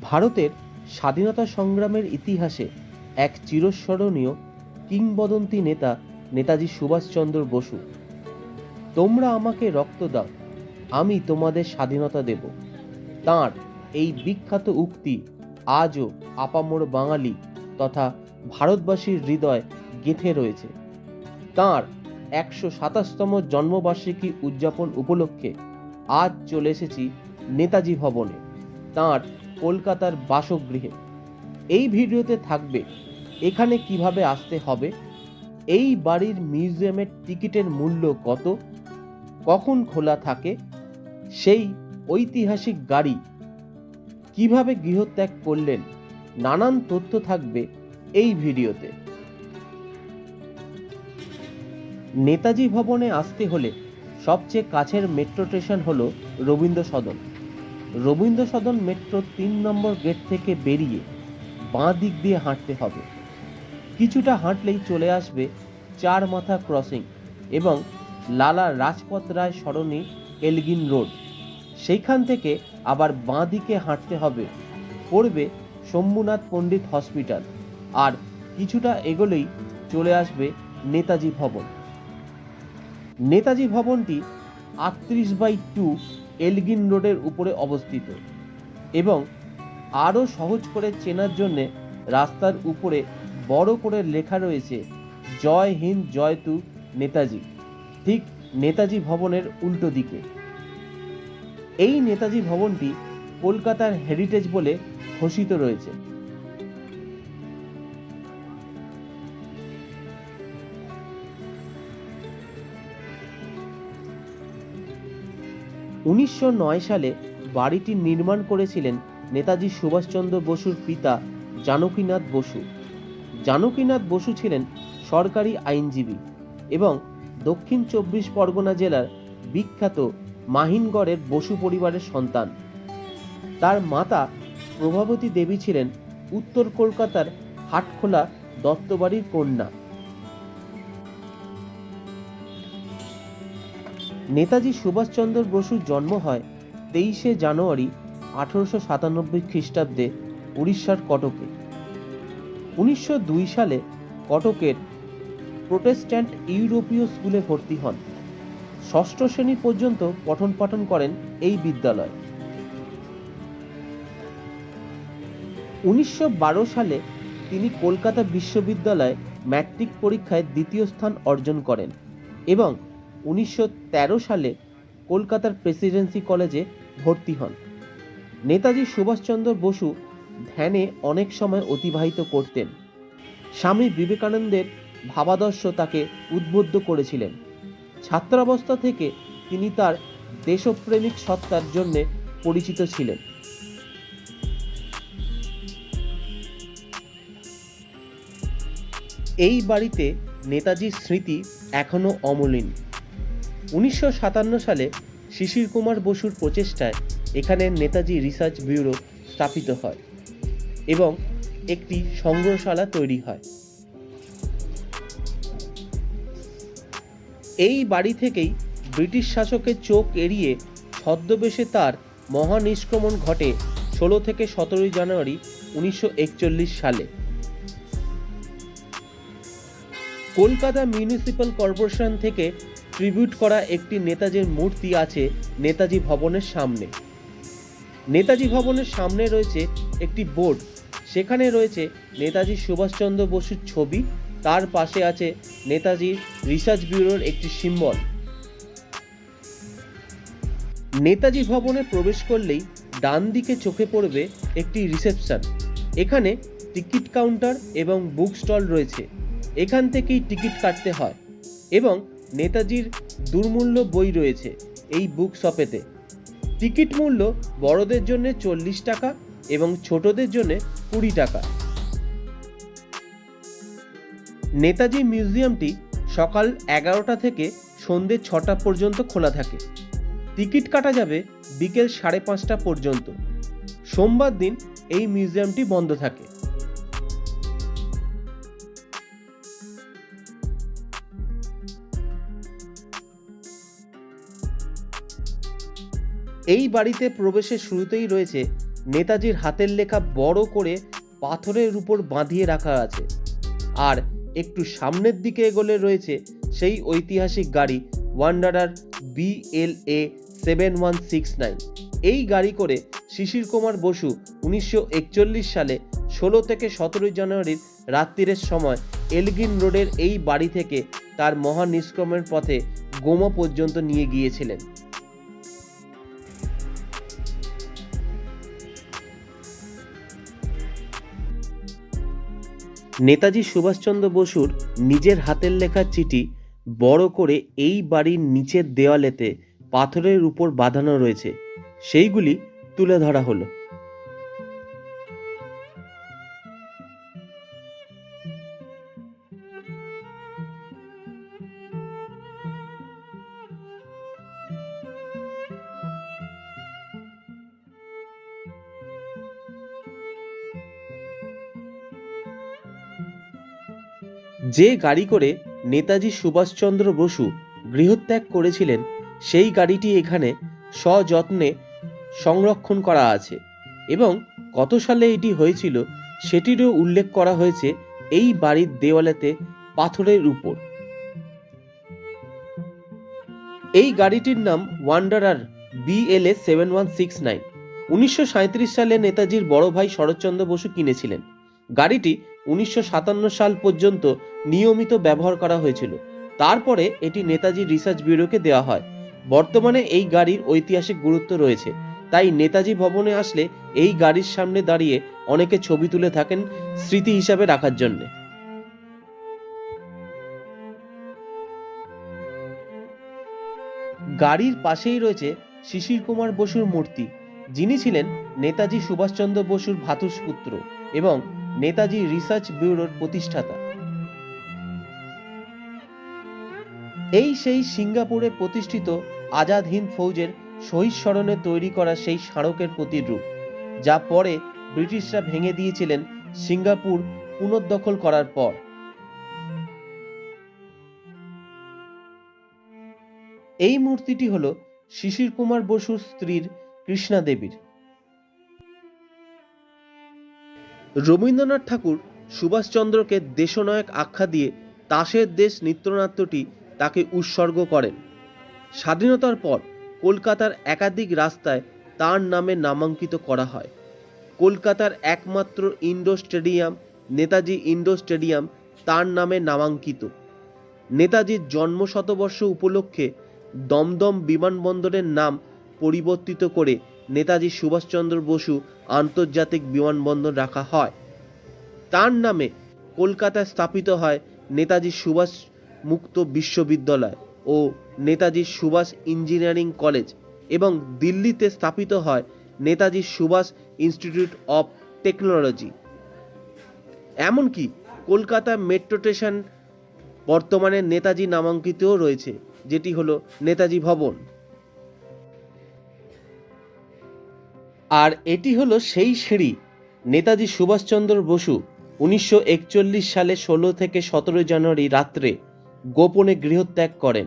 ভারতের স্বাধীনতা সংগ্রামের ইতিহাসে এক চিরস্মরণীয় কিংবদন্তি নেতা নেতাজি সুভাষচন্দ্র বসু। তোমরা আমাকে রক্ত দাও, আমি তোমাদের স্বাধীনতা দেব। তাঁর এই বিখ্যাত উক্তি আজও আপামর বাঙালি তথা ভারতবাসীর হৃদয় গেঁথে রয়েছে। তাঁর একশো সাতাশতম জন্মবার্ষিকী উদযাপন উপলক্ষে আজ চলে এসেছি নেতাজি ভবনে। তাঁর কলকাতার বাসগৃহে। এই ভিডিওতে থাকবে, এখানে কীভাবে আসতে হবে, এই বাড়ির মিউজিয়ামের টিকিটের মূল্য কত, কখন খোলা থাকে, সেই ঐতিহাসিক গাড়ি কীভাবে গৃহত্যাগ করলেন, নানান তথ্য থাকবে এই ভিডিওতে। নেতাজি ভবনে আসতে হলে সবচেয়ে কাছের মেট্রো স্টেশন হলো রবীন্দ্র সদন। রবীন্দ্র সদন মেট্রো তিন নম্বর গেট থেকে বেরিয়ে বাঁ দিক দিয়ে হাঁটতে হবে। কিছুটা হাঁটলেই চলে আসবে চার মাথা ক্রসিং এবং লালা রাজপথ রায় সরণি এলগিন রোড। সেইখান থেকে আবার বাঁ দিকে হাঁটতে হবে, পড়বে শম্ভুনাথ পণ্ডিত হসপিটাল আর কিছুটা এগোলেই চলে আসবে নেতাজি ভবন। নেতাজি ভবনটি আটত্রিশ বাই টু এলগিন রোডের উপরে অবস্থিত এবং আরও সহজ করে চেনার জন্যে রাস্তার উপরে বড় করে লেখা রয়েছে, জয় হিন্দ, জয় তু নেতাজি। ঠিক নেতাজি ভবনের উল্টো দিকে। এই নেতাজি ভবনটি কলকাতার হেরিটেজ বলে ঘোষিত রয়েছে। উনিশশো নয় সালে বাড়িটি নির্মাণ করেছিলেন নেতাজি সুভাষচন্দ্র বসুর পিতা জানকীনাথ বসু। জানকীনাথ বসু ছিলেন সরকারি আইনজীবী এবং দক্ষিণ চব্বিশ পরগনা জেলার বিখ্যাত মাহিনগড়ের বসু পরিবারের সন্তান। তার মাতা প্রভাবতী দেবী ছিলেন উত্তর কলকাতার হাটখোলা দত্তবাড়ির কন্যা। নেতাজি সুভাষচন্দ্র বসুর জন্ম হয় তেইশে জানুয়ারি আঠারোশো সাতানব্বই খ্রিস্টাব্দে উড়িষ্যার কটকে। উনিশশো দুই সালে কটকের প্রোটেস্ট্যান্ট ইউরোপীয় স্কুলে ভর্তি হন। ষষ্ঠ শ্রেণি পর্যন্ত পঠন পাঠন করেন এই বিদ্যালয়। উনিশশো বারো সালে তিনি কলকাতা বিশ্ববিদ্যালয়ে ম্যাট্রিক পরীক্ষায় দ্বিতীয় স্থান অর্জন করেন এবং উনিশশো তেরো সালে কলকাতার প্রেসিডেন্সি কলেজে ভর্তি হন। নেতাজি সুভাষচন্দ্র বসু ধ্যানে অনেক সময় অতিবাহিত করতেন। স্বামী বিবেকানন্দের ভাবাদর্শ তাকে উদ্বুদ্ধ করেছিলেন। ছাত্রাবস্থা থেকে তিনি তার দেশপ্রেমিক সত্তার জন্যে পরিচিত ছিলেন। এই বাড়িতে নেতাজির স্মৃতি এখনও অমলিন। উনিশশো সাতান্ন সালে শিশির কুমার বসুর প্রচেষ্টায় এখানে নেতাজি রিসার্চ ব্যুরো স্থাপিত হয় এবং একটি সংগ্রহশালা তৈরি হয়। এই বাড়ি থেকেই ব্রিটিশ শাসকের চোখ এড়িয়ে ছদ্মবেশে তার মহানিষ্ক্রমণ ঘটে ষোলো থেকে সতেরোই জানুয়ারি উনিশশো একচল্লিশ সালে। কলকাতা মিউনিসিপ্যাল কর্পোরেশন থেকে ট্রিবিউট করা একটি নেতাজির মূর্তি আছে নেতাজি ভবনের সামনে। নেতাজি ভবনের সামনে রয়েছে একটি বোর্ড। সেখানে রয়েছে নেতাজি সুভাষচন্দ্র বসুর ছবি। তার পাশে আছে নেতাজি রিসার্চ ব্যুরোর একটি সিম্বল। নেতাজি ভবনে প্রবেশ করলেই ডান দিকে চোখে পড়বে একটি রিসেপশন। এখানে টিকিট কাউন্টার এবং বুক স্টল রয়েছে। এখান থেকেই টিকিট কাটতে হয় এবং নেতাজির দুর্মূল্য বই রয়েছে এই বুক শপেতে টিকিট মূল্য বড়দের জন্য চল্লিশ টাকা এবং ছোটদের জন্য কুড়ি টাকা। নেতাজি মিউজিয়ামটি সকাল এগারোটা থেকে সন্ধ্যে ছটা পর্যন্ত খোলা থাকে। টিকিট কাটা যাবে বিকেল সাড়ে পাঁচটা পর্যন্ত। সোমবার দিন এই মিউজিয়ামটি বন্ধ থাকে। এই বাড়িতে প্রবেশের শুরুতেই রয়েছে নেতাজির হাতের লেখা বড় করে পাথরের উপর বাঁধিয়ে রাখা আছে। আর একটু সামনের দিকে এগোলে রয়েছে সেই ঐতিহাসিক গাড়ি Wanderer BLA seven one six nine এই গাড়ি করে শিশির কুমার বসু উনিশশো একচল্লিশ সালে ষোলো থেকে সতেরোই জানুয়ারির রাত্রিরের সময় এলগিন রোডের এই বাড়ি থেকে তার মহানিষ্ক্রমের পথে গোমা পর্যন্ত নিয়ে গিয়েছিলেন। নেতাজি সুভাষচন্দ্র বসুর নিজের হাতের লেখা চিঠি বড় করে এই বাড়ির নিচের দেওয়ালেতে পাথরের উপর বাঁধানো রয়েছে। সেইগুলি তুলে ধরা হলো। যে গাড়ি করে নেতাজি সুভাষচন্দ্র বসু গৃহত্যাগ করেছিলেন, সেই গাড়িটি এখানে সযত্নে সংরক্ষণ করা আছে এবং কত সালে এটি হয়েছিল সেটিরও উল্লেখ করা হয়েছে এই বাড়ির দেওয়ালেতে পাথরের উপর। এই গাড়িটির নাম Wanderer BLS seven one six nine. উনিশশো সালে নেতাজির বড় ভাই শরৎচন্দ্র বসু কিনেছিলেন। গাড়িটি উনিশশো সাতান্ন সাল পর্যন্ত নিয়মিত ব্যবহার করা হয়েছিল। তারপরে এটি নেতাজি রিসার্চ ব্যুরোকে দেওয়া হয়। বর্তমানে এই গাড়ির ঐতিহাসিক গুরুত্ব রয়েছে। তাই নেতাজি ভবনে আসলে এই গাড়ির সামনে দাঁড়িয়ে অনেকে ছবি তুলে থাকেন স্মৃতি হিসাবে রাখার জন্য। গাড়ির পাশেই রয়েছে শিশির কুমার বসুর মূর্তি। যিনি ছিলেন নেতাজি সুভাষচন্দ্র বসুর ভ্রাতুষ্পুত্র এবং নেতাজি রিসার্চ ব্যুরোর প্রতিষ্ঠাতা। এই সেই সিঙ্গাপুরে প্রতিষ্ঠিত আজাদ হিন্দ ফৌজের শহীদ স্মরণে তৈরি করা সেই স্মারকের প্রতিরূপ, যা পরে ব্রিটিশরা ভেঙে দিয়েছিলেন সিঙ্গাপুর পুনর্দখল করার পর। এই মূর্তিটি হল শিশির কুমার বসুর স্ত্রীর কৃষ্ণা দেবীর। রবীন্দ্রনাথ ঠাকুর সুভাষচন্দ্রকে দেশনায়ক আখ্যা দিয়ে তাসের দেশ নৃত্যনাট্যটি তাকে উৎসর্গ করেন। স্বাধীনতার পর কলকাতার একাধিক রাস্তায় তার নামে নামাঙ্কিত করা হয়। কলকাতার একমাত্র indoor stadium, Netaji indoor stadium তার নামে নামাঙ্কিত। নেতাজির জন্ম শতবর্ষ উপলক্ষে দমদম বিমানবন্দরের নাম পরিবর্তিত করে নেতাজি সুভাষচন্দ্র বসু আন্তর্জাতিক বিমানবন্দর রাখা হয়। তার নামে কলকাতায় স্থাপিত হয় নেতাজি সুভাষ মুক্ত বিশ্ববিদ্যালয় ও নেতাজি সুভাষ ইঞ্জিনিয়ারিং কলেজ এবং দিল্লিতে স্থাপিত হয় Netaji Subhash institute of technology. এমনকি কলকাতা মেট্রো স্টেশন বর্তমানে নেতাজি নামাঙ্কিতও রয়েছে, যেটি হলো নেতাজি ভবন। আর এটি হলো সেই সিঁড়ি। নেতাজি সুভাষচন্দ্র বসু উনিশশো একচল্লিশ সালে ষোলো থেকে সতেরো জানুয়ারি রাত্রে গোপনে গৃহত্যাগ করেন।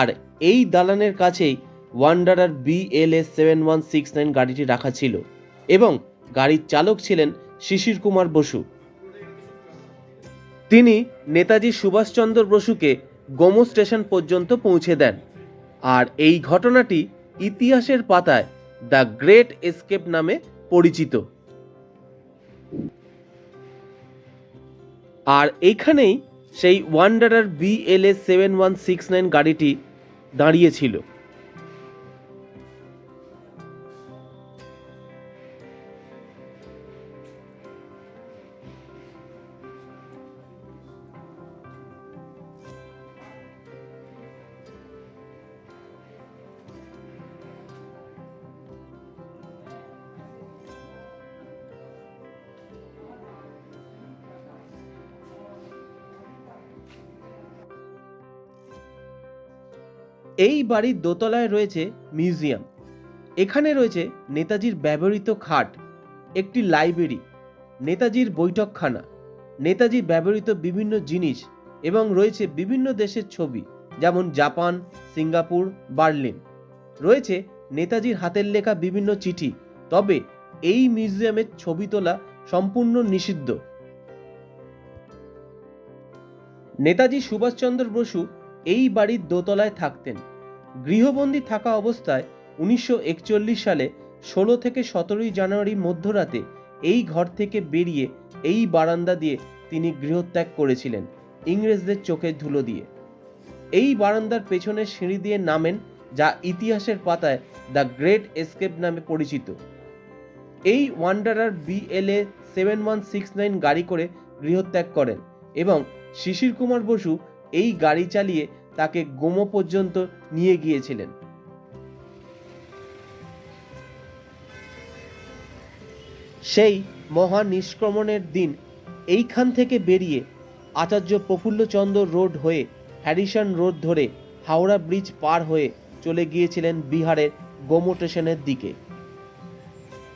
আর এই দালানের কাছেই Wanderer BLS seven one six nine গাড়িটি রাখা ছিল এবং গাড়ির চালক ছিলেন শিশির কুমার বসু। তিনি নেতাজি সুভাষচন্দ্র বসুকে গোমো স্টেশন পর্যন্ত পৌঁছে দেন। আর এই ঘটনাটি ইতিহাসের পাতায় দ্য গ্রেট এসকেপ নামে পরিচিত। আর এইখানেই সেই Wanderer BLA seven one six nine গাড়িটি দাঁড়িয়েছিল। এই বাড়ির দোতলায় রয়েছে মিউজিয়াম। এখানে রয়েছে নেতাজির ব্যবহৃত খাট, একটি লাইব্রেরি, নেতাজির বৈঠকখানা নেতাজির ব্যবহৃত বিভিন্ন জিনিস এবং রয়েছে বিভিন্ন দেশের ছবি, যেমন জাপান, সিঙ্গাপুর, বার্লিন। রয়েছে নেতাজির হাতের লেখা বিভিন্ন চিঠি, তবে এই মিউজিয়ামের ছবি তোলা সম্পূর্ণ নিষিদ্ধ। নেতাজি সুভাষচন্দ্র বসু এই বাড়ির দোতলায় থাকতেন। গৃহবন্দী থাকা অবস্থায় উনিশশো একচল্লিশ সালে ষোলো থেকে সতেরোই জানুয়ারি মধ্যরাতে এই ঘর থেকে বেরিয়ে এই বারান্দা দিয়ে তিনি গৃহত্যাগ করেছিলেন, ইংরেজদের চোখের ধুলো দিয়ে। এই বারান্দার পেছনের সিঁড়ি দিয়ে নামেন, যা ইতিহাসের পাতায় দ্য গ্রেট এসকেপ নামে পরিচিত। এই Wanderer BLA seven one six nine গাড়ি করে গৃহত্যাগ করেন এবং শিশির কুমার বসু এই গাড়ি চালিয়ে তাকে গোমো পর্যন্ত নিয়ে গিয়েছিলেন। সেই মহা নিষ্ক্রমণের দিন এইখান থেকে বেরিয়ে আচার্য প্রফুল্লচন্দ্র রোড হয়ে হ্যারিসন রোড ধরে হাওড়া ব্রিজ পার হয়ে চলে গিয়েছিলেন বিহারের গোমো স্টেশনের দিকে।